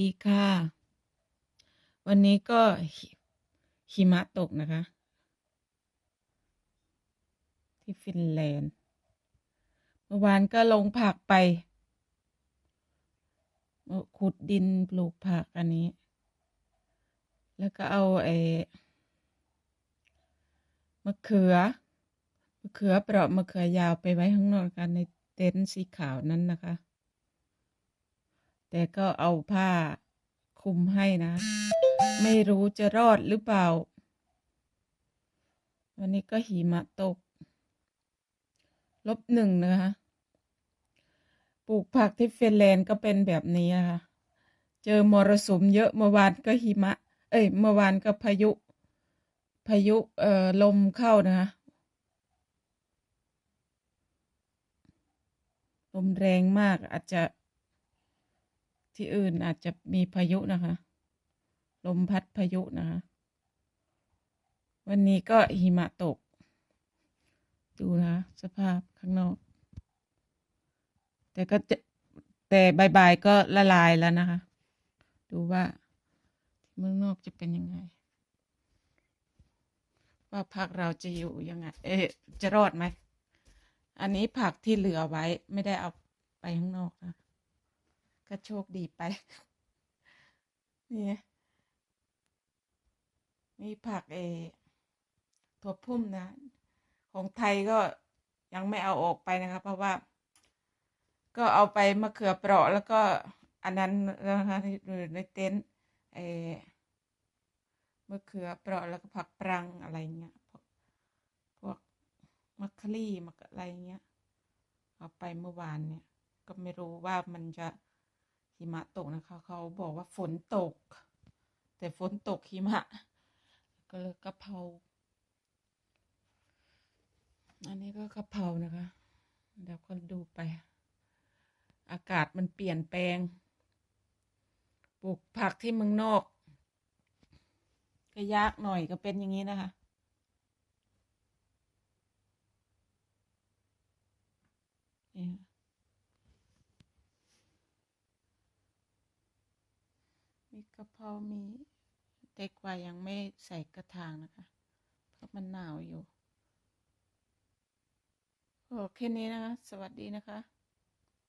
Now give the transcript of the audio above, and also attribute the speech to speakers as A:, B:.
A: ดีค่ะ วันนี้ก็หิมะตกนะคะ ที่ฟินแลนด์ เมื่อวานก็ลงผักไปขุดดินปลูกผักอันนี้ แล้วก็เอาไอ้มะเขือ มะเขือเปราะมะเขือยาวไปไว้ข้างนอกกันในเต็นท์สีขาวนั้นนะคะ แต่ก็เอาผ้าคลุมให้นะ ไม่รู้จะรอดหรือเปล่า วันนี้ก็หิมะตก ลบหนึ่งนะคะ ปลูกผักที่ฟินแลนด์ก็เป็นแบบนี้นะคะเจอมรสุมเยอะเมื่อวานก็หิมะ เอ้ย เมื่อวานก็พายุ พายุเอ่อลมเข้านะคะลมแรงมากอาจจะ ที่อื่นอาจจะมีพายุนะคะ ลมพัดพายุนะคะ วันนี้ก็หิมะตก ดูนะคะสภาพข้างนอก แต่ก็จะแต่บายๆก็ละลายแล้วนะคะ ดูว่าเมืองนอกจะเป็นยังไง ว่าผักเราจะอยู่ยังไง เอ๊ะจะรอดไหม อันนี้ผักที่เหลือไว้ไม่ได้เอาไปข้างนอกนะ ก็โชคดีไป นี่มีผักเอถั่วพุ่มนะ ของไทยก็ยังไม่เอาออกไปนะครับเพราะว่า ก็เอาไปมะเขือเปราะแล้วก็อันนั้นนะคะที่อยู่ในเต็นท์เอมะเขือเปราะแล้วก็ผักปรังอะไรเงี้ยพวกพวกมัคคลี่มักอะไรเงี้ย เอาไปเมื่อวานเนี่ย ก็ไม่รู้ว่ามันจะ หิมะตกนะคะ เขาบอกว่าฝนตก แต่ฝนตกหิมะ ก็เลยกะเพรา อันนี้ก็กะเพรานะคะ เดี๋ยวคนดูไป อากาศมันเปลี่ยนแปลง ปลูกผักที่เมืองนอก ก็ยากหน่อยก็เป็นอย่างนี้นะคะ นี่ค่ะ มีกระเพรามีเต็กวายังไม่ใส่กระถางนะคะ เพราะมันหนาวอยู่โอเคนี้นะคะ สวัสดีนะคะ